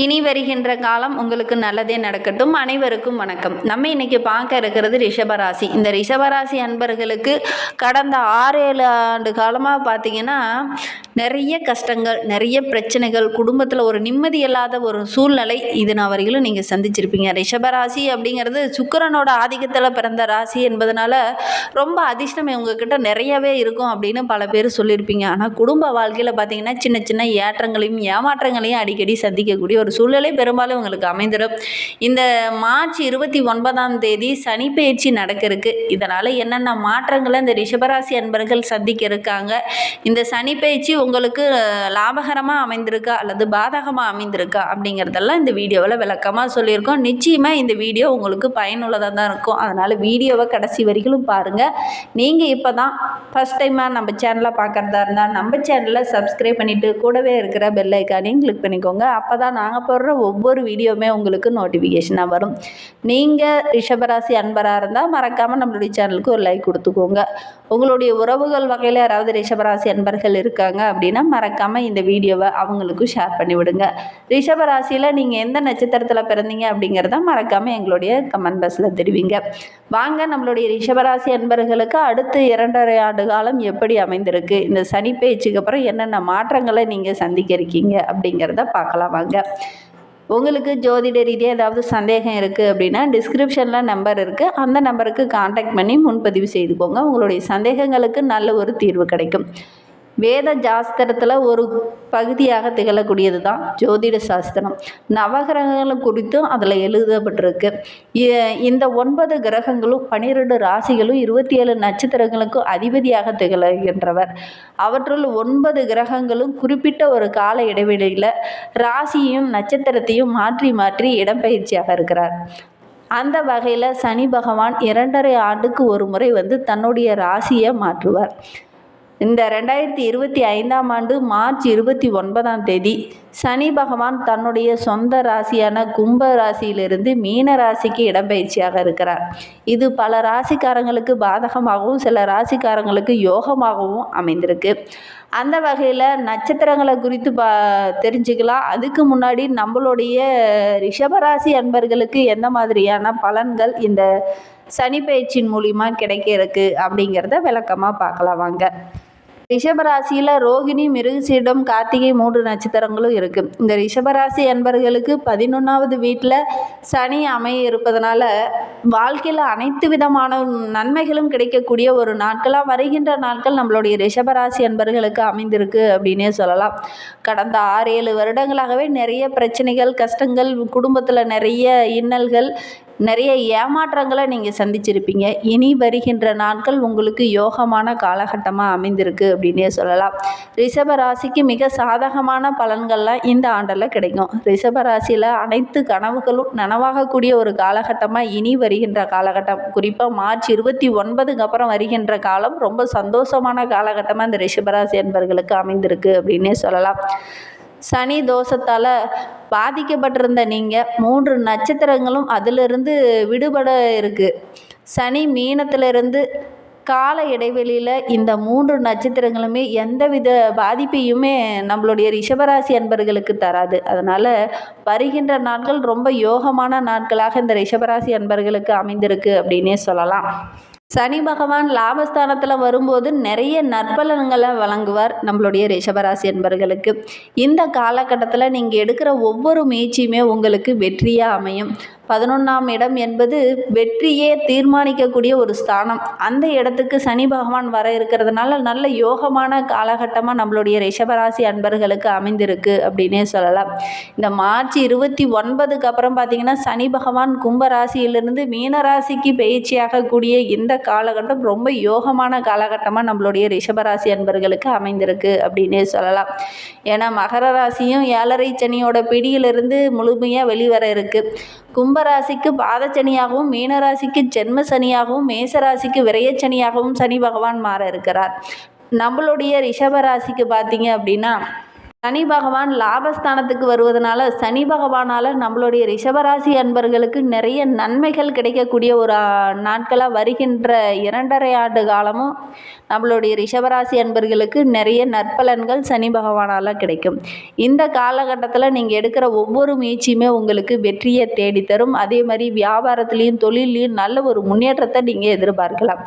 இனி வருகின்ற காலம் உங்களுக்கு நல்லதே நடக்கட்டும். அனைவருக்கும் வணக்கம். நம்ம இன்னைக்கு பார்க்க இருக்கிறது ரிஷபராசி. இந்த ரிஷபராசி அன்பர்களுக்கு கடந்த ஆறு ஏழு ஆண்டு காலமாக பார்த்தீங்கன்னா நிறைய கஷ்டங்கள் நிறைய பிரச்சனைகள் குடும்பத்தில் ஒரு நிம்மதி இல்லாத ஒரு சூழ்நிலை இது நான் வரையிலும் நீங்கள் சந்திச்சிருப்பீங்க. ரிஷபராசி அப்படிங்கிறது சுக்கிரனோட ஆதிக்கத்தில் பிறந்த ராசி என்பதனால ரொம்ப அதிர்ஷ்டம் இவங்கக்கிட்ட நிறையவே இருக்கும் அப்படின்னு பல பேர் சொல்லியிருப்பீங்க. ஆனால் குடும்ப வாழ்க்கையில் பார்த்தீங்கன்னா சின்ன சின்ன ஏற்றங்களையும் ஏமாற்றங்களையும் அடிக்கடி சந்திக்கக்கூடிய ஒரு சூழ்நிலை பெரும்பாலும் உங்களுக்கு அமைந்துடும் இந்த மார்ச் இருபத்தி ஒன்பதாம் தேதி சனி பயிற்சி நடக்க இருக்கு இதனால் என்னென்ன மாற்றங்களை இந்த ரிஷபராசி அன்பர்கள் சந்திக்க இருக்காங்க இந்த சனி பயிற்சி உங்களுக்கு லாபகரமாக அமைந்திருக்கா? அல்லது பாதகமாக அமைந்திருக்கா? அப்படிங்கிறதெல்லாம் இந்த வீடியோவில் விளக்கமாக சொல்லியிருக்கோம். நிச்சயமாக இந்த வீடியோ உங்களுக்கு பயனுள்ளதாக தான் இருக்கும். அதனால் வீடியோவை கடைசி வரைக்கும் பாருங்கள் நீங்கள் இப்போ தான் ஃபஸ்ட் டைமாக நம்ம சேனலை பார்க்குறதா இருந்தால் நம்ம சேனலை சப்ஸ்கிரைப் பண்ணிவிட்டு கூடவே இருக்கிற பெல் ஐக்கானையும் கிளிக் பண்ணிக்கோங்க. அப்போ தான் நாங்கள் போடுற ஒவ்வொரு வீடியோவுமே உங்களுக்கு நோட்டிஃபிகேஷனாக வரும். நீங்கள் ரிஷபராசி அன்பராக இருந்தால் மறக்காமல் நம்மளுடைய சேனலுக்கு ஒரு லைக் கொடுத்துக்கோங்க. உங்களுடைய உறவுகள் வகையில் யாராவது ரிஷபராசி அன்பர்கள் இருக்காங்க அப்படின்னா மறக்காமல் இந்த வீடியோவை அவங்களுக்கும் ஷேர் பண்ணிவிடுங்க ரிஷபராசியில் நீங்கள் எந்த நட்சத்திரத்தில் பிறந்தீங்க அப்படிங்கிறத மறக்காமல் எங்களுடைய கமெண்ட் பாக்ஸில் தெரிவிங்க. வாங்க நம்மளுடைய ரிஷபராசி அன்பர்களுக்கு அடுத்து இரண்டரை ஆண்டு காலம் எப்படி அமைந்திருக்கு? இந்த சனி பேச்சுக்கு அப்புறம் என்னென்ன மாற்றங்களை நீங்கள் சந்திக்க இருக்கீங்க அப்படிங்கிறத பார்க்கலாம் வாங்க. உங்களுக்கு ஜோதிட ரீதியாக ஏதாவது சந்தேகம் இருக்குது அப்படின்னா டிஸ்கிரிப்ஷனில் நம்பர் இருக்குது அந்த நம்பருக்கு காண்டாக்ட் பண்ணி முன்பதிவு செய்துக்கோங்க உங்களுடைய சந்தேகங்களுக்கு நல்ல ஒரு தீர்வு கிடைக்கும். வேத சாஸ்திரத்தில் ஒரு பகுதியாக திகழக்கூடியது தான் ஜோதிட சாஸ்திரம். நவகிரகங்கள் குறித்தும் அதில் எழுதப்பட்டிருக்கு. இந்த ஒன்பது கிரகங்களும் பன்னிரெண்டு ராசிகளும் இருபத்தி ஏழு நட்சத்திரங்களுக்கும் அதிபதியாக திகழ்கின்றவர். அவற்றுள் ஒன்பது கிரகங்களும் குறிப்பிட்ட ஒரு கால இடைவெளியில் ராசியையும் நட்சத்திரத்தையும் மாற்றி மாற்றி இடம்பெயர்ச்சியாக இருக்கிறார். அந்த வகையில் சனி பகவான் இரண்டரை ஆண்டுக்கு ஒரு முறை வந்து தன்னுடைய ராசியை மாற்றுவார். இந்த ரெண்டாயிரத்தி இருபத்தி ஐந்தாம் ஆண்டு மார்ச் இருபத்தி ஒன்பதாம் தேதி சனி பகவான் தன்னுடைய சொந்த ராசியான கும்ப ராசியிலிருந்து மீன ராசிக்கு இடம்பெயர்ச்சியாக இருக்கிறார். இது பல ராசிக்காரங்களுக்கு பாதகமாகவும் சில ராசிக்காரங்களுக்கு யோகமாகவும் அமைந்திருக்கு. அந்த வகையில் நட்சத்திரங்களை குறித்து பா தெரிஞ்சுக்கலாம். அதுக்கு முன்னாடி நம்மளுடைய ரிஷபராசி அன்பர்களுக்கு எந்த மாதிரியான பலன்கள் இந்த சனி பயிற்சியின் மூலிமா கிடைக்க அப்படிங்கிறத விளக்கமாக பார்க்கலாம் வாங்க. ரிஷபராசியில் ரோகிணி மிருகசீடம் கார்த்திகை மூன்று நட்சத்திரங்களும் இருக்குது இந்த ரிஷபராசி அன்பர்களுக்கு பதினொன்றாவது வீட்டில் சனி அமைய இருப்பதனால வாழ்க்கையில் அனைத்து விதமான நன்மைகளும் கிடைக்கக்கூடிய ஒரு நாட்களாக வருகின்ற நாட்கள் நம்மளுடைய ரிஷபராசி அன்பர்களுக்கு அமைந்திருக்கு அப்படின்னே சொல்லலாம். கடந்த ஆறு ஏழு வருடங்களாகவே நிறைய பிரச்சனைகள் கஷ்டங்கள் குடும்பத்தில் நிறைய இன்னல்கள் நிறைய ஏமாற்றங்களை நீங்கள் சந்திச்சிருப்பீங்க. இனி வருகின்ற நாட்கள் உங்களுக்கு யோகமான காலகட்டமாக அமைந்திருக்கு அப்படின்னே சொல்லலாம். ரிஷப ராசிக்கு மிக சாதகமான பலன்கள்லாம் இந்த ஆண்டில் கிடைக்கும். ரிஷப ராசியில் அனைத்து கனவுகளும் நனவாகக்கூடிய ஒரு காலகட்டமாக இனி வருகின்ற காலகட்டம். குறிப்பாக மார்ச் இருபத்தி ஒன்பதுக்கு அப்புறம் வருகின்ற காலம் ரொம்ப சந்தோஷமான காலகட்டமாக இந்த ரிஷபராசி என்பர்களுக்கு அமைந்திருக்கு அப்படின்னே சொல்லலாம். சனி தோஷத்தால் பாதிக்கப்பட்டிருந்த நீங்கள் மூன்று நட்சத்திரங்களும் அதிலிருந்து விடுபட இருக்குது சனி மீனத்திலிருந்து கால இடைவெளியில் இந்த மூன்று நட்சத்திரங்களுமே எந்தவித பாதிப்பையுமே நம்மளுடைய ரிஷபராசி அன்பர்களுக்கு தராது. அதனால் வருகின்ற நாட்கள் ரொம்ப யோகமான நாட்களாக இந்த ரிஷபராசி அன்பர்களுக்கு அமைந்திருக்கு அப்படின்னே சொல்லலாம். சனி பகவான் லாபஸ்தானத்தில் வரும்போது நிறைய நற்பலன்களை வழங்குவார் நம்மளுடைய ரிஷபராசி என்பர்களுக்கு இந்த காலகட்டத்தில் நீங்கள் எடுக்கிற ஒவ்வொரு முயற்சியுமே உங்களுக்கு வெற்றியாக அமையும். பதினொன்றாம் இடம் என்பது வெற்றியே தீர்மானிக்கக்கூடிய ஒரு ஸ்தானம். அந்த இடத்துக்கு சனி பகவான் வர இருக்கிறதுனால நல்ல யோகமான காலகட்டமாக நம்மளுடைய ரிஷபராசி அன்பர்களுக்கு அமைந்திருக்கு அப்படின்னே சொல்லலாம். இந்த மார்ச் இருபத்தி ஒன்பதுக்கு அப்புறம் பார்த்திங்கன்னா சனி பகவான் கும்பராசியிலிருந்து மீனராசிக்கு மீன பயிற்சியாக கூடிய இந்த காலகட்டம் ரொம்ப யோகமான காலகட்டமாக நம்மளுடைய ரிஷபராசி அன்பர்களுக்கு அமைந்திருக்கு அப்படின்னே சொல்லலாம். ஏன்னா மகர ராசியும் ஏழரை சனியோட பிடியிலிருந்து முழுமையாக வெளிவர இருக்குது கும்பராசிக்கு பாதச்சனியாகவும் மீனராசிக்கு ஜென்ம சனியாகவும் மேசராசிக்கு விரயச்சனியாகவும் சனி பகவான் மாற இருக்கிறார். நம்மளுடைய ரிஷபராசிக்கு பார்த்தீங்க அப்படின்னா சனி பகவான் லாபஸ்தானத்துக்கு வருவதனால சனி பகவானால் நம்மளுடைய ரிஷபராசி அன்பர்களுக்கு நிறைய நன்மைகள் கிடைக்கக்கூடிய ஒரு நாட்களாக வருகின்ற இரண்டரை ஆண்டு காலமும் நம்மளுடைய ரிஷபராசி அன்பர்களுக்கு நிறைய நற்பலன்கள் சனி பகவானால் கிடைக்கும். இந்த காலகட்டத்தில் நீங்கள் எடுக்கிற ஒவ்வொரு முயற்சியுமே உங்களுக்கு வெற்றியை தேடித்தரும். அதே மாதிரி வியாபாரத்துலேயும் தொழிலையும் நல்ல ஒரு முன்னேற்றத்தை நீங்கள் எதிர்பார்க்கலாம்.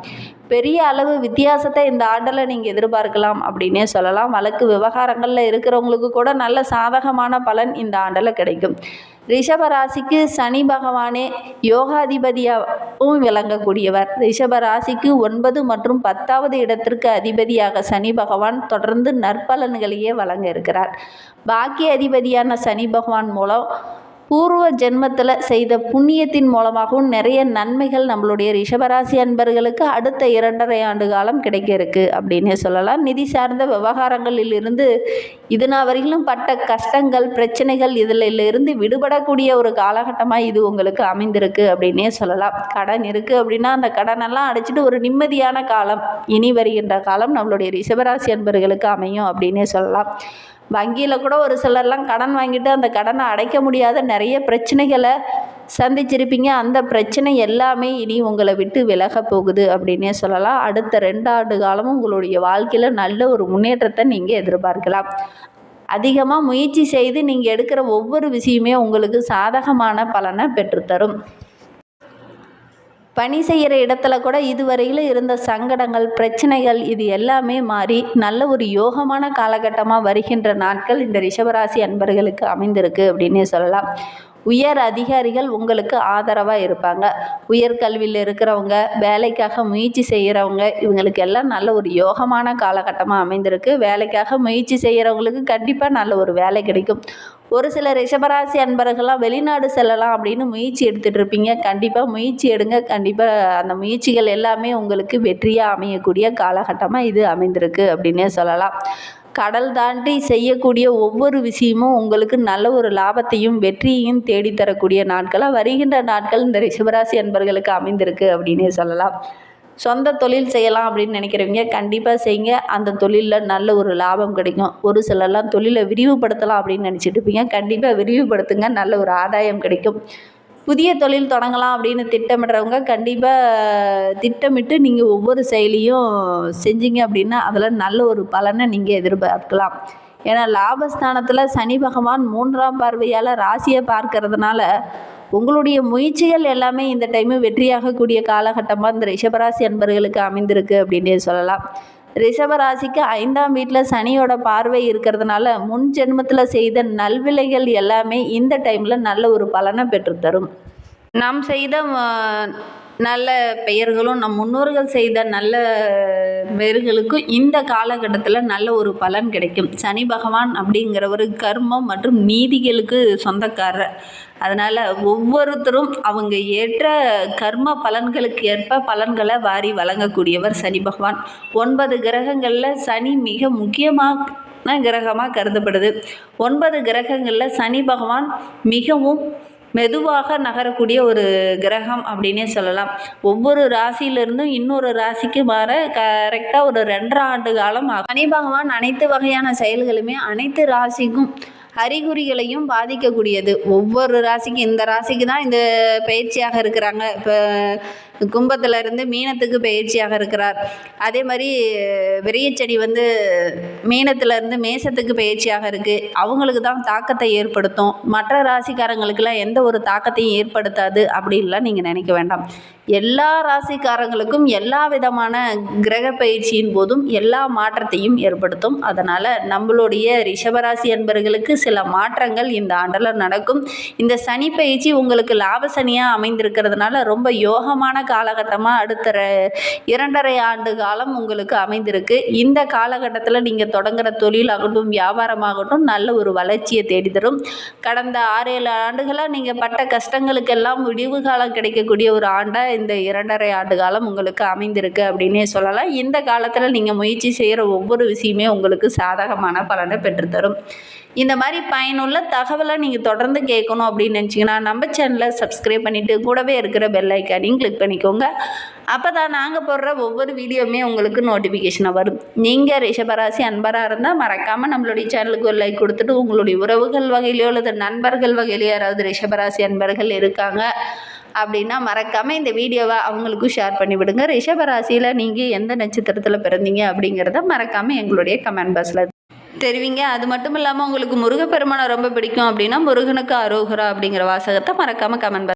பெரிய அளவு வித்தியாசத்தை இந்த ஆண்டில் நீங்கள் எதிர்பார்க்கலாம் அப்படின்னே சொல்லலாம். வழக்கு விவகாரங்களில் இருக்கிறவங்களுக்கு கூட நல்ல சாதகமான பலன் இந்த ஆண்டில் கிடைக்கும். ரிஷப ராசிக்கு சனி பகவானே யோகாதிபதியாகவும் விளங்கக்கூடியவர். ரிஷப ராசிக்கு ஒன்பது மற்றும் பத்தாவது இடத்திற்கு அதிபதியாக சனி பகவான் தொடர்ந்து நற்பலன்களையே வழங்க இருக்கிறார். பாக்கிய அதிபதியான சனி பகவான் மூலம் பூர்வ ஜென்மத்தில் செய்த புண்ணியத்தின் மூலமாகவும் நிறைய நன்மைகள் நம்மளுடைய ரிஷபராசி அன்பர்களுக்கு அடுத்த இரண்டரை ஆண்டு காலம் கிடைக்க இருக்கு அப்படின்னே சொல்லலாம். நிதி சார்ந்த விவகாரங்களில் இருந்து இதுனா வரையிலும் பட்ட கஷ்டங்கள் பிரச்சனைகள் இதில் இருந்து விடுபடக்கூடிய ஒரு காலகட்டமாக இது உங்களுக்கு அமைந்திருக்கு அப்படின்னே சொல்லலாம். கடன் இருக்குது அப்படின்னா அந்த கடனெல்லாம் அடைச்சிட்டு ஒரு நிம்மதியான காலம் இனி வருகின்ற காலம் நம்மளுடைய ரிஷபராசி அன்பர்களுக்கு அமையும் அப்படின்னே சொல்லலாம். வங்கியில் கூட ஒரு சிலர்லாம் கடன் வாங்கிட்டு அந்த கடனை அடைக்க முடியாத நிறைய பிரச்சனைகளை சந்திச்சிருப்பீங்க. அந்த பிரச்சனை எல்லாமே இனி உங்களை விட்டு விலக போகுது அப்படின்னே சொல்லலாம். அடுத்த ரெண்டு ஆண்டு காலமும் உங்களுடைய வாழ்க்கையில் நல்ல ஒரு முன்னேற்றத்தை நீங்கள் எதிர்பார்க்கலாம். அதிகமாக முயற்சி செய்து நீங்கள் எடுக்கிற ஒவ்வொரு விஷயமே உங்களுக்கு சாதகமான பலனை பெற்றுத்தரும். பணி செய்கிற இடத்துல கூட இதுவரையில் இருந்த சங்கடங்கள் பிரச்சனைகள் இது எல்லாமே மாறி நல்ல ஒரு யோகமான காலகட்டமாக வருகின்ற நாட்கள் இந்த ரிஷபராசி அன்பர்களுக்கு அமைந்திருக்கு அப்படின்னே சொல்லலாம். உயர் அதிகாரிகள் உங்களுக்கு ஆதரவாக இருப்பாங்க. உயர்கல்வியில் இருக்கிறவங்க வேலைக்காக முயற்சி செய்கிறவங்க இவங்களுக்கு எல்லாம் நல்ல ஒரு யோகமான காலகட்டமாக அமைந்திருக்கு. வேலைக்காக முயற்சி செய்கிறவங்களுக்கு கண்டிப்பாக நல்ல ஒரு வேலை கிடைக்கும். ஒரு சில ரிஷபராசி அன்பர்கள்லாம் வெளிநாடு செல்லலாம் அப்படின்னு முயற்சி எடுத்துகிட்டு இருப்பீங்க. கண்டிப்பாக முயற்சி எடுங்க. கண்டிப்பாக அந்த முயற்சிகள் எல்லாமே உங்களுக்கு வெற்றியாக அமையக்கூடிய காலகட்டமாக இது அமைந்திருக்கு அப்படின்னே சொல்லலாம். கடல் தாண்டி செய்யக்கூடிய ஒவ்வொரு விஷயமும் உங்களுக்கு நல்ல ஒரு லாபத்தையும் வெற்றியையும் தேடித்தரக்கூடிய நாட்களாக வருகின்ற நாட்கள் இந்த ரிஷபராசி அன்பர்களுக்கு அமைந்திருக்கு அப்படின்னே சொல்லலாம். சொந்த தொழில் செய்யலாம் அப்படின்னு நினைக்கிறவங்க கண்டிப்பாக செய்யுங்க. அந்த தொழிலில் நல்ல ஒரு லாபம் கிடைக்கும். ஒரு சிலர்லாம் தொழிலை விரிவுபடுத்தலாம் அப்படின்னு நினச்சிட்டு இருப்பீங்க. கண்டிப்பாக விரிவுபடுத்துங்க. நல்ல ஒரு ஆதாயம் கிடைக்கும். புதிய தொழில் தொடங்கலாம் அப்படின்னு திட்டமிடுறவங்க கண்டிப்பாக திட்டமிட்டு நீங்கள் ஒவ்வொரு செயலியும் செஞ்சீங்க அப்படின்னா அதில் நல்ல ஒரு பலனை நீங்கள் எதிர்பார்க்கலாம். ஏன்னா லாபஸ்தானத்தில் சனி பகவான் மூன்றாம் பார்வையால் ராசியை பார்க்கறதுனால உங்களுடைய முயற்சிகள் எல்லாமே இந்த டைமு வெற்றியாகக்கூடிய காலகட்டமாக இந்த ரிஷபராசி அன்பர்களுக்கு அமைந்திருக்கு அப்படின்னே சொல்லலாம். ரிஷபராசிக்கு ஐந்தாம் வீட்டில் சனியோட பார்வை இருக்கிறதுனால முன் ஜென்மத்தில் செய்த நல்விலைகள் எல்லாமே இந்த டைமில் நல்ல ஒரு பலனை பெற்றுத்தரும். நாம் செய்த நல்ல பெயர்களும் நம் முன்னோர்கள் செய்த நல்ல பெயர்களுக்கும் இந்த காலகட்டத்தில் நல்ல ஒரு பலன் கிடைக்கும். சனி பகவான் அப்படிங்கிறவர் கர்மம் மற்றும் நீதிகளுக்கு சொந்தக்காரர். அதனால் ஒவ்வொருத்தரும் அவங்க ஏற்ற கர்ம பலன்களுக்கு ஏற்ப பலன்களை வாரி வழங்கக்கூடியவர் சனி பகவான். ஒன்பது கிரகங்களில் சனி மிக முக்கியமான கிரகமாக கருதப்படுது. ஒன்பது கிரகங்களில் சனி பகவான் மிகவும் மெதுவாக நகரக்கூடிய ஒரு கிரகம் அப்படின்னே சொல்லலாம். ஒவ்வொரு ராசியிலிருந்தும் இன்னொரு ராசிக்கு மாற கரெக்டாக ஒரு ரெண்டரை ஆண்டு காலம் சனி பகவான் அனைத்து வகையான செயல்களுமே அனைத்து ராசிக்கும் அறிகுறிகளையும் பாதிக்கக்கூடியது. ஒவ்வொரு ராசிக்கும் இந்த ராசிக்கு தான் இந்த பயிற்சியாக இருக்கிறாங்க. இப்போ கும்பத்தில் இருந்து மீனத்துக்கு பயிற்சியாக இருக்கிறார். அதே மாதிரி விரியச்செடி வந்து மீனத்திலிருந்து மேசத்துக்கு பயிற்சியாக இருக்குது அவங்களுக்கு தான் தாக்கத்தை ஏற்படுத்தும். மற்ற ராசிக்காரங்களுக்கெல்லாம் எந்த ஒரு தாக்கத்தையும் ஏற்படுத்தாது அப்படின்லாம் நீங்கள் நினைக்க வேண்டாம். எல்லா ராசிக்காரங்களுக்கும் எல்லா விதமான கிரக பயிற்சியின் போதும் எல்லா மாற்றத்தையும் ஏற்படுத்தும். அதனால் நம்மளுடைய ரிஷபராசி அன்பர்களுக்கு சில மாற்றங்கள் இந்த ஆண்டில் நடக்கும். இந்த சனி பயிற்சி உங்களுக்கு லாப சனியாக அமைந்திருக்கிறதுனால ரொம்ப யோகமான காலகட்டமாக அடுத்த இரண்டரை ஆண்டு காலம் உங்களுக்கு அமைந்திருக்கு. இந்த காலகட்டத்தில் நீங்கள் தொடங்குகிற தொழிலாகட்டும் வியாபாரமாகட்டும் நல்ல ஒரு வளர்ச்சியை தேடித்தரும். கடந்த ஆறு ஏழு ஆண்டுகளாக நீங்கள் பட்ட கஷ்டங்களுக்கெல்லாம் முடிவு காலம் கிடைக்கக்கூடிய ஒரு ஆண்டாக இந்த இரண்டரை ஆண்டு காலம் உங்களுக்கு அமைந்திருக்கு அப்படின்னே சொல்லலாம். இந்த காலத்தில் நீங்கள் முயற்சி செய்கிற ஒவ்வொரு விஷயமே உங்களுக்கு சாதகமான பலனை பெற்றுத்தரும். இந்த மாதிரி பயனுள்ள தகவலை நீங்கள் தொடர்ந்து கேட்கணும் அப்படின்னு நினச்சிங்கன்னா நம்ம சேனலை சப்ஸ்கிரைப் பண்ணிவிட்டு கூடவே இருக்கிற பெல் ஐக்கானையும் கிளிக் பண்ணிக்கோங்க. அப்போ தான் நாங்கள் போடுற ஒவ்வொரு வீடியோவுமே உங்களுக்கு நோட்டிஃபிகேஷனாக வரும். நீங்கள் ரிஷபராசி அன்பராக இருந்தால் மறக்காமல் நம்மளுடைய சேனலுக்கு ஒரு லைக் கொடுத்துட்டு உங்களுடைய உறவுகள் வகையிலையோ அல்லது நண்பர்கள் வகையிலையோ யாராவது ரிஷபராசி அன்பர்கள் இருக்காங்க அப்படின்னா மறக்காமல் இந்த வீடியோவை அவங்களுக்கும் ஷேர் பண்ணி விடுங்க. ரிஷபராசியில் நீங்கள் எந்த நட்சத்திரத்தில் பிறந்தீங்க அப்படிங்கிறத மறக்காமல் எங்களுடைய கமெண்ட் பாக்ஸில் தெரிவிங்க. அது மட்டும் இல்லாமல் உங்களுக்கு முருகப்பெருமானை ரொம்ப பிடிக்கும் அப்படின்னா முருகனுக்கு அரோகரா அப்படிங்கிற வாசகத்தை மறக்காமல் கமெண்ட்